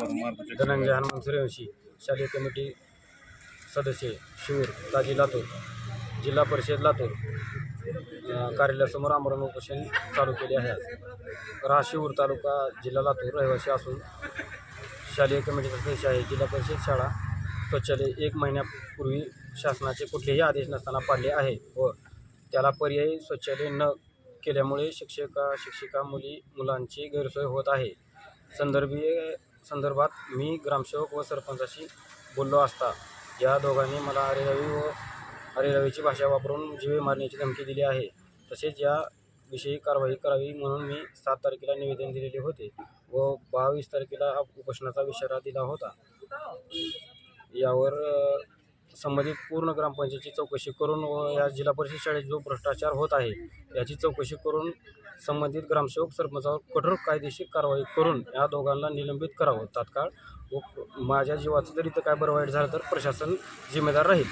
धनंजय हनुमान सूर्यवंशी शालेय कमिटी सदस्य शिवूर ताजी लातूर जिल्हा परिषद लातूर कार्यालयासमोर आमरण उपोषण चालू केले आहे. राहा शिवूर तालुका जिल्हा लातूर रहिवासी असून शालेय कमिटीचा सदस्य आहे. जिल्हा परिषद शाळा शौचालय एक महिन्यापूर्वी शासनाचे कुठलेही आदेश नसताना पाडले आहे व त्याला पर्यायी शौचालय न केल्यामुळे शिक्षका शिक्षिका मुली मुलांची गैरसोय होत आहे. संदर्भीय संदर्भात मी ग्रामसेवक व सरपंचाशी बोललो असता. या दोघांनी मला अरेरावी व अरेरावीची भाषा वापरून जीवे मारण्याची धमकी दिली आहे. तसेच या विषयी कारवाई करावी म्हणून मी सात तारखेला निवेदन दिलेले होते व बावीस तारखेला उपोषणाचा इशारा दिला होता. यावर संबंधित पूर्ण ग्रामपंचायतीची चौकशी करून व या जिल्हा परिषद शाळेत जो भ्रष्टाचार होत आहे याची चौकशी करून संबंधित ग्रामसेवक सरपंचावर कठोर कायदेशीर कारवाई करून या दोघांना निलंबित करावं. तात्काळ व माझ्या जीवाचं जर इथं काय बरं वाईट झालं तर प्रशासन जिम्मेदार राहील.